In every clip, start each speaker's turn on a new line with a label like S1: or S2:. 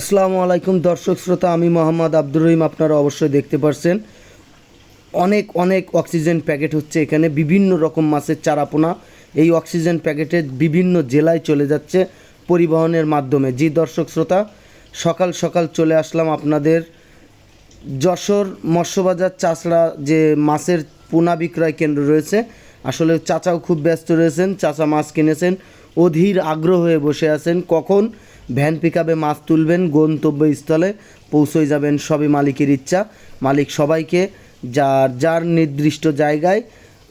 S1: আসসালামু আলাইকুম দর্শক শ্রোতা, আমি মোহাম্মদ আব্দুর রহিম। আপনারা অবশ্যই দেখতে পারছেন। অনেক অনেক অক্সিজেন প্যাকেট হচ্ছে এখানে। বিভিন্ন রকম মাছের চারাপোনা এই অক্সিজেন প্যাকেটে বিভিন্ন জেলায় চলে যাচ্ছে পরিবহনের মাধ্যমে। জি দর্শক শ্রোতা, সকাল সকাল চলে আসলাম আপনাদের যশোর মৎস্যবাজার চাষড়া যে মাছের পোনা বিক্রয় কেন্দ্র রয়েছে। আসলে চাচাও খুব ব্যস্ত রয়েছেন, চাচা মাছ কিনেছেন। অধীর আগ্রহ হয়ে বসে আছেন। কখন ভ্যান পিকআপে মাছ তুলবেন, গন্তব্যস্থলে পৌঁছে যাবেন সবই মালিকের ইচ্ছা। মালিক সবাইকে যার যার নির্দিষ্ট জায়গায়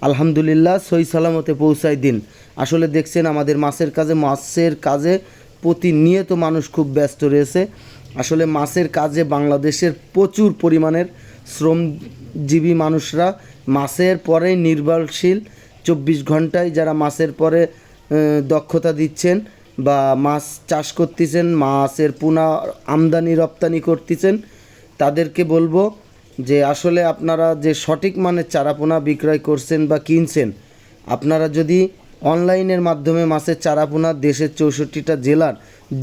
S1: আলহামদুলিল্লাহ সই সালামতে পৌঁছায় দিন। আসলে দেখছেন আমাদের মাছের কাজে মাছের কাজে প্রতিনিয়ত মানুষ খুব ব্যস্ত রয়েছে। আসলে মাছের কাজে বাংলাদেশের প্রচুর পরিমাণের শ্রমজীবী মানুষরা মাছের পরে নির্ভরশীল। চব্বিশ ঘন্টায় যারা মাছের পরে দক্ষতা দিচ্ছেন বা মাছ চাষ করতেছেন, মাছের পুনা আমদানি, রপ্তানি করতেছেন, তাদেরকে বলব যে আসলে আপনারা যে সঠিক মানের চারাপোনা বিক্রয় করছেন বা কিনছেন, আপনারা যদি অনলাইনের মাধ্যমে মাছের চারাপোনা দেশের চৌষট্টিটা জেলার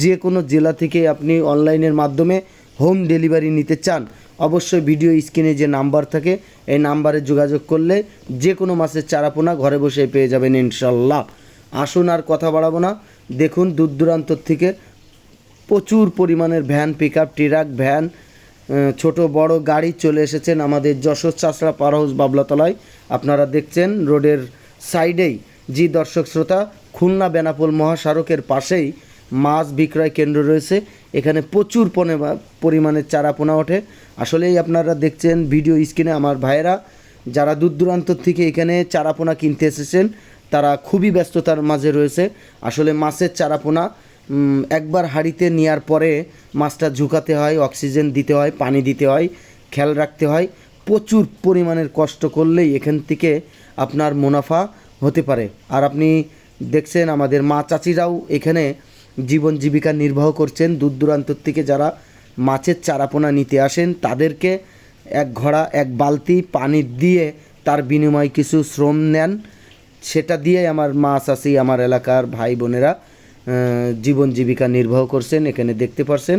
S1: যে কোনো জেলা থেকে আপনি অনলাইনের মাধ্যমে হোম ডেলিভারি নিতে চান, অবশ্যই ভিডিও স্ক্রিনে যে নাম্বার থাকে, এই নাম্বারে যোগাযোগ করলে যে কোনো মাছের চারাপোনা ঘরে বসে পেয়ে যাবেন ইনশাল্লাহ। আসুন আর কথা বাড়াবো না। দেখুন দূর দূরান্তর থেকে প্রচুর পরিমাণের van pick up truck van ছোট, বড় গাড়ি চলে এসেছেন আমাদের যশোর চাষড়া পার হাউস বাবলাতলায়। আপনারা দেখছেন রোডের সাইডেই জি দর্শক শ্রোতা, খুলনা বেনাপোল মহাসড়কের পাশেই মাছ বিক্রয় কেন্দ্র রয়েছে। এখানে প্রচুর পনে- পরিমাণে চারাপোনা ওঠে। আসলেই আপনারা দেখছেন ভিডিও স্ক্রিনে আমার ভাইয়েরা, যারা দূর দূরান্ত থেকে এখানে চারা পোনা কিনতে এসেছেন তারা খুবই ব্যস্ততার মাঝে রয়েছে। আসলে মাছের চারাপোনা একবার হাঁড়িতে নেওয়ার পরে মাছটা ঝুঁকাতে হয়, অক্সিজেন দিতে হয়, পানি দিতে হয়, খেয়াল রাখতে হয়। প্রচুর পরিমাণের কষ্ট করলেই এখান থেকে আপনার মুনাফা হতে পারে। আর আপনি দেখছেন আমাদের মা চাচিরাও এখানে জীবন জীবিকা নির্বাহ করছেন। দূর দূরান্তর থেকে যারা মাছের চারাপোনা নিতে আসেন, তাদেরকে এক ঘোড়া, এক বালতি পানি দিয়ে তার বিনিময়ে কিছু শ্রম নেন। সেটা দিয়ে আমার মা চাষি আমার এলাকার ভাই বোনেরা জীবন জীবিকা নির্বাহ করছেন, এখানে দেখতে পারছেন।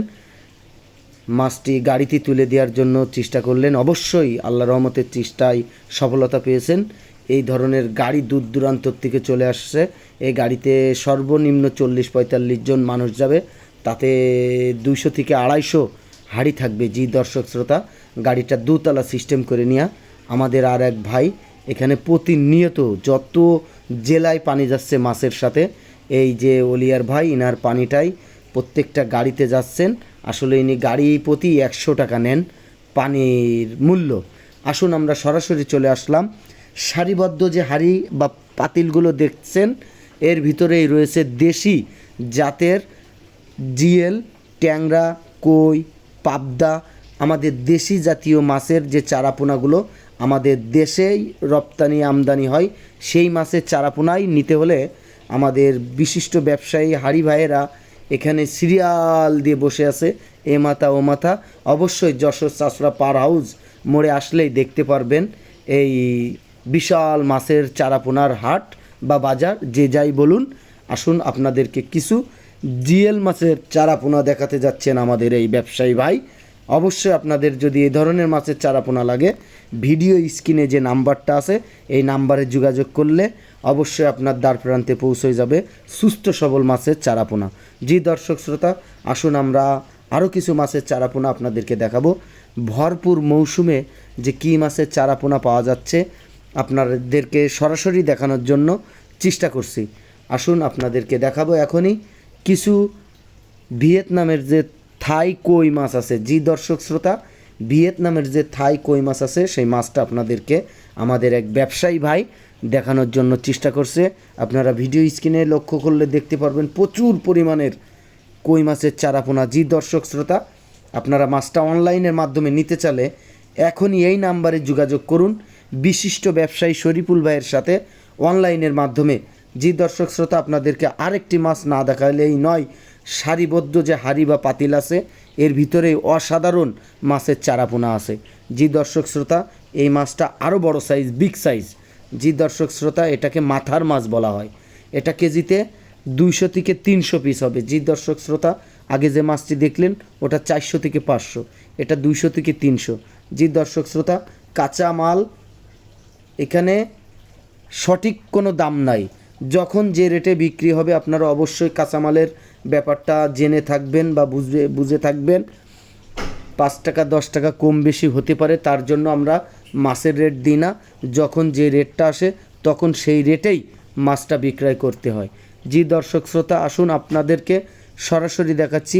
S1: মাছটি গাড়িতে তুলে দেওয়ার জন্য চেষ্টা করলেন। অবশ্যই আল্লাহ রহমতের চেষ্টায় সফলতা পেয়েছেন। এই ধরনের গাড়ি দূর দূরান্তর থেকে চলে আসছে। এই গাড়িতে সর্বনিম্ন চল্লিশ পঁয়তাল্লিশ জন মানুষ যাবে। তাতে দুইশো থেকে আড়াইশো হাড়ি থাকবে। জি দর্শক শ্রোতা, গাড়িটা দুতলা সিস্টেম করে নেওয়া আমাদের আর এক ভাই এখানে প্রতিনিয়ত যত জেলায় পানি যাচ্ছে মাছের সাথে, এই যে অলিয়ার ভাই, ইনার পানিটাই প্রত্যেকটা গাড়িতে যাচ্ছেন। আসলে ইনি গাড়ি প্রতি একশো টাকা নেন পানির মূল্য। আসুন আমরা সরাসরি চলে আসলাম। সারিবদ্ধ যে হাড়ি বা পাতিলগুলো দেখছেন, এর ভিতরেই রয়েছে দেশি জাতের জিএল, ট্যাংরা, কই, পাবদা, আমাদের দেশি জাতীয় মাছের যে চারাপোনাগুলো আমাদের দেশেই রপ্তানি আমদানি হয়, সেই মাছের চারাপোনাই নিতে হলে আমাদের বিশিষ্ট ব্যবসায়ী হাড়ি ভাইয়েরা এখানে সিরিয়াল দিয়ে বসে আছে, এ মাথা ও মাথা। অবশ্যই যশোর চাষরা পার হাউস মোড়ে আসলেই দেখতে পারবেন এই বিশাল মাছের চারাপোনার হাট বা বাজার, যে যাই বলুন। আসুন আপনাদেরকে কিছু জিএল মাছের চারাপোনা দেখাতে যাচ্ছেন আমাদের এই ব্যবসায়ী ভাই। অবশ্যই আপনাদের যদি এই ধরনের মাছের চারাপোনা লাগে, ভিডিও স্ক্রিনে যে নাম্বারটা আছে, এই নাম্বারে যোগাযোগ করলে অবশ্যই আপনার দ্বার প্রান্তে পৌঁছে যাবে সুস্থ সবল মাছের চারাপোনা। জি দর্শক শ্রোতা, আসুন আমরা আরও কিছু মাছের চারাপোনা আপনাদেরকে দেখাবো। ভরপুর মৌসুমে যে কী মাছের চারাপোনা পাওয়া যাচ্ছে, আপনাদেরকে সরাসরি দেখানোর জন্য চেষ্টা করছি। আসুন আপনাদেরকে দেখাবো এখনই কিছু ভিয়েতনামের যে থাই কই মাছ আছে? জি দর্শক শ্রোতা, ভিয়েতনামের যে থাই কই মাছ আছে, সেই মাছটা আপনাদেরকে আমাদের এক ব্যবসায়ী ভাই দেখানোর জন্য চেষ্টা করছে। আপনারা ভিডিও স্ক্রিনে লক্ষ্য করলে দেখতে পারবেন প্রচুর পরিমাণের কই মাছের চারাপোনা। জি দর্শক শ্রোতা, আপনারা মাছটা অনলাইনের মাধ্যমে নিতে চালে এখনই এই নাম্বারে যোগাযোগ করুন। বিশিষ্ট ব্যবসায়ী শরীফুল ভাইয়ের সাথে অনলাইনের মাধ্যমে। জি দর্শক শ্রোতা, আপনাদেরকে আরেকটি মাছ না দেখালেই নয় সারিবদ্ধ যে হাড়ি বা পাতিল আছে, এর ভিতরে অসাধারণ মাছের চারাপোনা আছে। জি দর্শক শ্রোতা, এই মাছটা আরও বড় সাইজ বিগ সাইজ জি দর্শক শ্রোতা, এটাকে মাথার মাছ বলা হয়। এটা কেজিতে দুইশো থেকে তিনশো পিস হবে। জি দর্শক শ্রোতা, আগে যে মাছটি দেখলেন, ওটা চারশো থেকে পাঁচশো, এটা দুইশো থেকে তিনশো। জি দর্শক শ্রোতা, কাঁচা মাল, এখানে সঠিক কোনো দাম নাই। যখন যে রেটে বিক্রি হবে আপনারা অবশ্যই কাঁচামালের ব্যাপারটা জেনে থাকবেন বা বুঝে বুঝে থাকবেন। পাঁচ টাকা, দশ টাকা কম বেশি হতে পারে, তার জন্য আমরা মাছের রেট দিই না। যখন যে রেটটা আসে, তখন সেই রেটেই মাছটা বিক্রয় করতে হয়। জি দর্শক শ্রোতা, আসুন আপনাদেরকে সরাসরি দেখাচ্ছি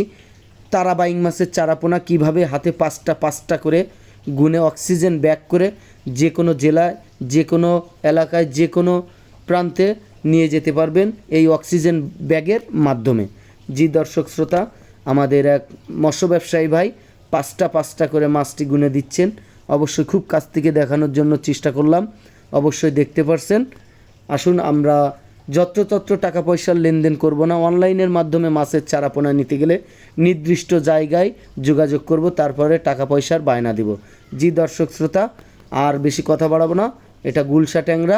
S1: তারাবাইং মাছের চারাপোনা কীভাবে হাতে পাঁচটা পাঁচটা করে গুনে অক্সিজেন ব্যাগ করে যে কোনো জেলায়, যে কোনো এলাকায়, যে কোনো প্রান্তে নিয়ে যেতে পারবেন এই অক্সিজেন ব্যাগের মাধ্যমে। জি দর্শক শ্রোতা, আমাদের এক মৎস্য ব্যবসায়ী ভাই পাঁচটা পাঁচটা করে মাছটি গুনে দিচ্ছেন। অবশ্যই খুব কাছ থেকে দেখানোর জন্য চেষ্টা করলাম। অবশ্যই দেখতে পারছেন। আসুন আমরা যত্রতত্র টাকা পয়সার লেনদেন করব না। অনলাইনের মাধ্যমে মাছের চারাপোনা নিতে গেলে নির্দিষ্ট জায়গায় যোগাযোগ করব, তারপরে টাকা পয়সার বায়না দিব। জি দর্শক শ্রোতা, আর বেশি কথা বাড়াবো না। এটা গুলশা ট্যাংরা